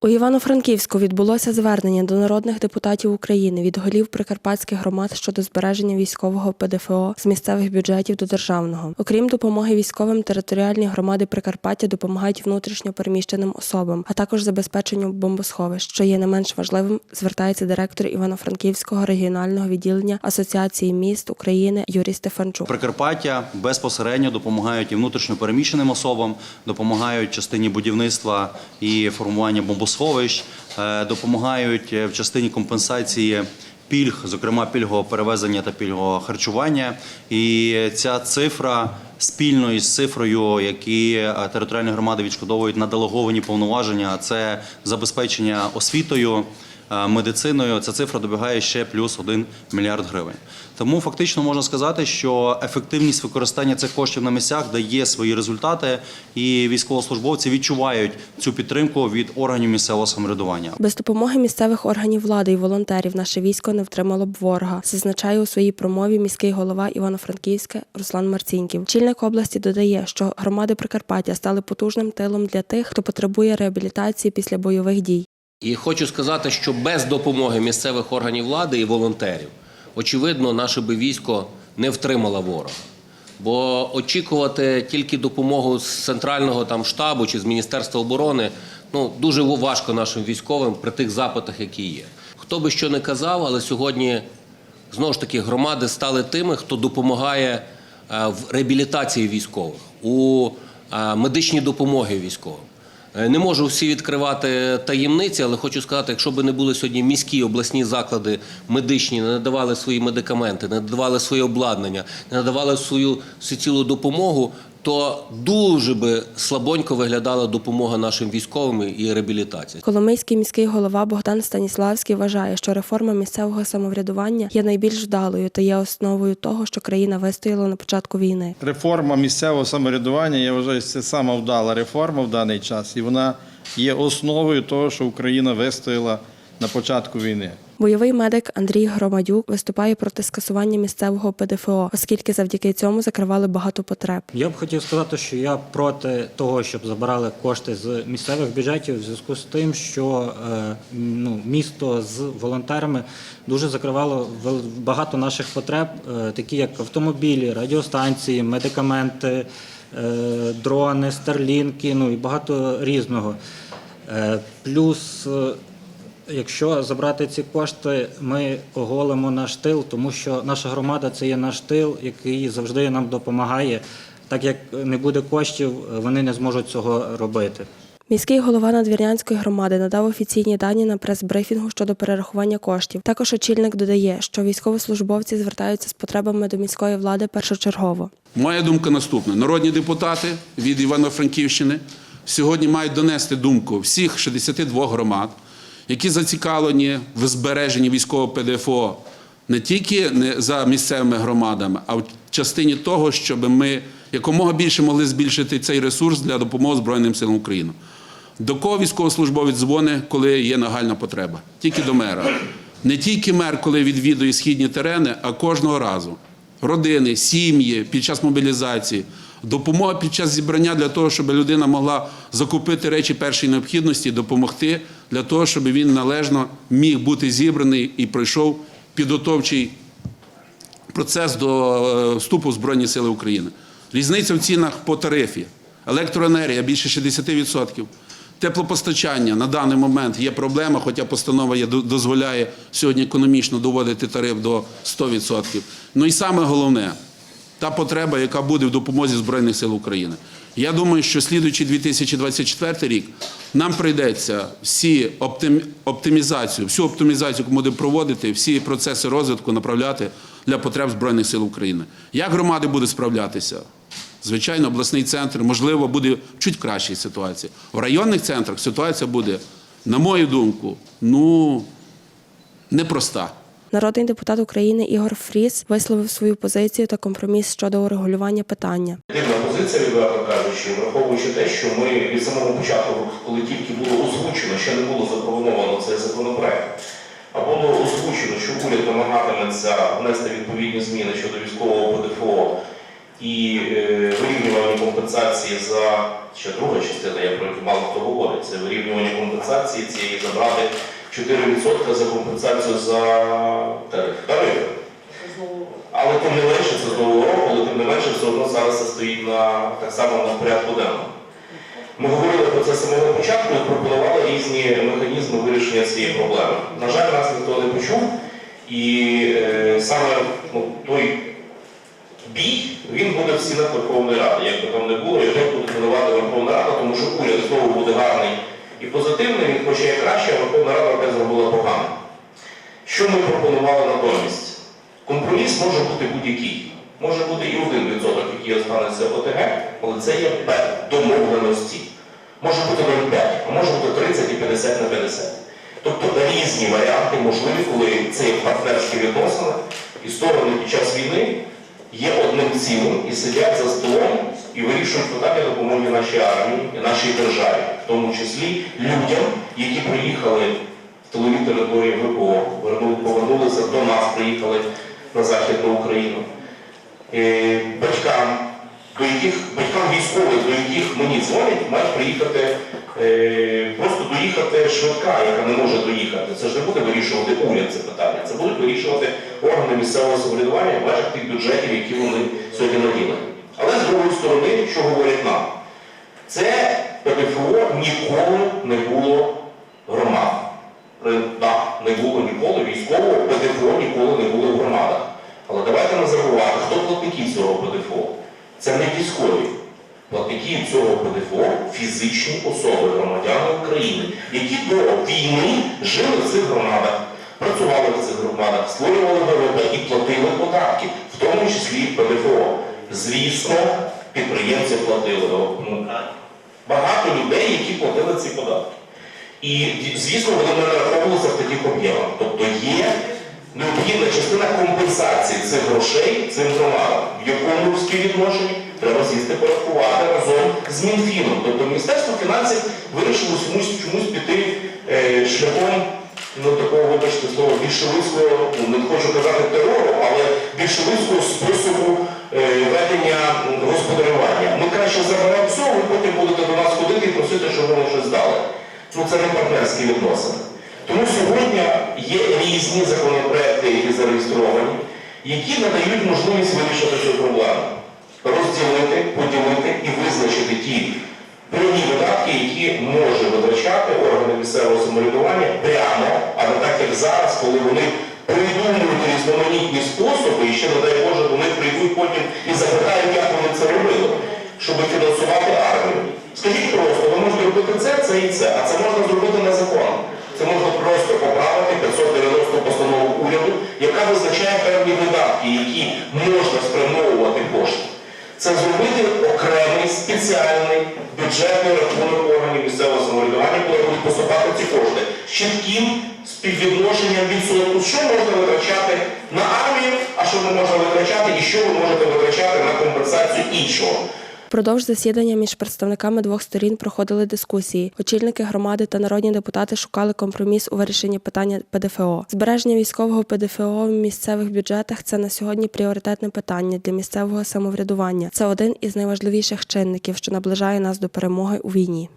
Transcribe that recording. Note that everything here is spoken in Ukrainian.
У Івано-Франківську відбулося звернення до народних депутатів України від голів прикарпатських громад щодо збереження військового ПДФО з місцевих бюджетів до державного. Окрім допомоги військовим, територіальні громади Прикарпаття допомагають внутрішньо переміщеним особам, а також забезпеченню бомбосховищ, що є не менш важливим, звертається директор Івано-Франківського регіонального відділення Асоціації міст України Юрій Стефанчук. Прикарпаття безпосередньо допомагають і внутрішньо переміщеним особам, допомагають частині будівництва і формування бомбосховищ, е, допомагають е, в частині компенсації. Пільг, зокрема пільгового перевезення та пільгового харчування, і ця цифра спільно із цифрою, які е, територіальні громади відшкодовують на делеговані повноваження, це забезпечення освітою, медициною. Ця цифра добігає ще плюс 1 мільярд гривень. Тому фактично можна сказати, що ефективність використання цих коштів на місцях дає свої результати, і військовослужбовці відчувають цю підтримку від органів місцевого самоврядування. Без допомоги місцевих органів влади і волонтерів наше військо не втримало б ворога, зазначає у своїй промові міський голова Івано-Франківська Руслан Марцінків. Чільник області додає, що громади Прикарпаття стали потужним тилом для тих, хто потребує реабілітації після бойових дій. І хочу сказати, що без допомоги місцевих органів влади і волонтерів, очевидно, наше би військо не втримало ворога. Бо очікувати тільки допомогу з центрального там штабу чи з Міністерства оборони ну дуже важко нашим військовим при тих запитах, які є. Хто би що не казав, але сьогодні знову ж таки громади стали тими, хто допомагає е, в реабілітації військових, у е, медичній допомоги військовим. Е, Не можу всі відкривати таємниці, але хочу сказати, якщо б не були сьогодні міські обласні заклади медичні, не надавали свої медикаменти, не надавали своє обладнання, не надавали свою всецілу допомогу, то дуже би слабонько виглядала допомога нашим військовим і реабілітація. Коломийський міський голова Богдан Станіславський вважає, що реформа місцевого самоврядування є найбільш вдалою та є основою того, що країна вистояла на початку війни. Реформа місцевого самоврядування, я вважаю, це сама вдала реформа в даний час, і вона є основою того, що Україна вистояла на початку війни. Бойовий медик Андрій Громадюк виступає проти скасування місцевого ПДФО, оскільки завдяки цьому закривали багато потреб. Я б хотів сказати, що я проти того, щоб забирали кошти з місцевих бюджетів, в зв'язку з тим, що е, ну, місто з волонтерами дуже закривало багато наших потреб, е, такі як автомобілі, радіостанції, медикаменти, е, дрони, старлінки, ну і багато різного. Плюс Якщо забрати ці кошти, ми оголимо наш тил, тому що наша громада це є наш тил, який завжди нам допомагає. Так як не буде коштів, вони не зможуть цього робити. Міський голова Надвірнянської громади надав офіційні дані на прес-брифінгу щодо перерахування коштів. Також очільник додає, що військовослужбовці звертаються з потребами до міської влади першочергово. Моя думка наступна: народні депутати від Івано-Франківщини сьогодні мають донести думку всіх 62 громад, які зацікавлені в збереженні військового ПДФО не тільки за місцевими громадами, а в частині того, щоб ми якомога більше могли збільшити цей ресурс для допомоги Збройним силам України. До кого військовослужбовець дзвонить, коли є нагальна потреба? Тільки до мера. Не тільки мер, коли відвідує східні терени, а кожного разу. Родини, сім'ї під час мобілізації, допомога під час зібрання для того, щоб людина могла закупити речі першої необхідності, допомогти для того, щоб він належно міг бути зібраний і пройшов підготовчий процес до е, вступу в Збройні Сили України. Різниця в цінах по тарифі. Електроенергія більше 60%. Теплопостачання на даний момент є проблема, хоча постанова дозволяє сьогодні економічно доводити тариф до 100%. Ну і саме головне, та потреба, яка буде в допомозі Збройних сил України. Я думаю, що слідуючий 2024 рік нам прийдеться всі оптим, оптимізацію, всю оптимізацію, яку будемо проводити, всі процеси розвитку направляти для потреб Збройних сил України. Як громади будуть справлятися? Звичайно, обласний центр, можливо, буде в чуть кращій ситуації. В районних центрах ситуація буде, на мою думку, ну непроста. Народний депутат України Ігор Фріс висловив свою позицію та компроміс щодо урегулювання питання. Дивна позиція, відверто кажучи, враховуючи те, що ми від самого початку, коли тільки було озвучено, ще не було запропоновано цей законопроект, а було озвучено, що уряд намагатиметься внести відповідні зміни щодо військового ПДФО і е, компенсації за ще друга частина, я про яку мало хто говорить, це вирівнювання компенсації цієї забрати 4% за компенсацію за тариф. тарифи. Але тим не менше, це з нового року, але тим не менше, все одно зараз це стоїть на так само на порядку денному. Ми говорили про це з самого початку і пропонували різні механізми вирішення цієї проблеми. На жаль, нас ніхто не почув, і е, саме ну, той бій він буде в стінах Верховної Ради. Як би там не було, його буде винувати Верховна Рада, тому що уряд знову буде гарний і позитивний, він хоче як краще, а Верховна Рада опять зробила погано. Що ми пропонували натомість? Компроміс може бути будь-який. Може бути і один відсоток, який останеться в ОТГ, але це є домовленості. Може бути 0,5, а може бути 30 і 50 на 50. Тобто різні варіанти можливі, коли це є партнерські відносини, і сторони під час війни є одним цілим і сидять за столом і вирішують питання допомоги нашій армії і нашій державі, в тому числі людям, які приїхали в тилові території ВПО, повернулися до нас, приїхали на Західну Україну. Е, Батькам, до яких батькам військових, до яких мені дзвонять, мають приїхати, е, просто доїхати швидка, яка не може доїхати. Це ж не буде вирішувати уряд це питання. Це будуть вирішувати органи місцевого самоврядування в межах тих бюджетів, які вони сьогодні наділені. Але з другої сторони, що говорять нам? Це ПДФО ніколи не було громад. При- Так, не було ніколи військового ПДФО ніколи не було в громадах. Але давайте не забувати, хто платники цього ПДФО. Це не військові. Платники цього ПДФО фізичні особи, громадяни України, які до війни жили в цих громадах, працювали в цих громадах, створювали платили податки, в тому числі ПДФО. Звісно, підприємці платили. Ну, багато людей, які платили ці податки. І, звісно, вони не нараховувалися в таких об'ємах. Тобто є необхідна частина компенсації цих грошей цим громадам, в якому співвідношенні треба сісти порахувати разом з Мінфіном. Тобто Міністерство фінансів вирішило чомусь, чомусь піти е, шляхом ну, такого, вибачте слово, більшовицького, ну, не хочу казати терору, але більшовицького способу е, ведення господарювання. Ми краще заберемо все, ви потім будете до нас ходити і просити, щоб нам щось дали. Ну це не партнерські відносини. Тому сьогодні є різні законопроекти, які зареєстровані, які надають можливість вирішити цю проблему. Розділити, поділити і визначити ті прямі видатки, які може витрачати органи місцевого самоврядування прямо, а так, як зараз, коли вони придумують різноманітні способи, і ще, не дай Боже, вони прийдуть потім і запитають, як вони це робили, щоб фінансувати армію. Скажіть просто, ви можете робити це, це і це, а це можна зробити незаконно. Це можна просто поправити 590 постанову уряду, яка визначає певні видатки, які можна спрямовувати кошти. Це зробити окремий спеціальний бюджетний рахунок органів місцевого самоврядування, коли будуть поступати ці кошти з чітким співвідношенням відсотку, що можна витрачати на армію, а що не можна витрачати, і що ви можете витрачати на компенсацію іншого. Впродовж засідання між представниками двох сторін проходили дискусії. Очільники громади та народні депутати шукали компроміс у вирішенні питання ПДФО. Збереження військового ПДФО в місцевих бюджетах це на сьогодні пріоритетне питання для місцевого самоврядування. Це один із найважливіших чинників, що наближає нас до перемоги у війні.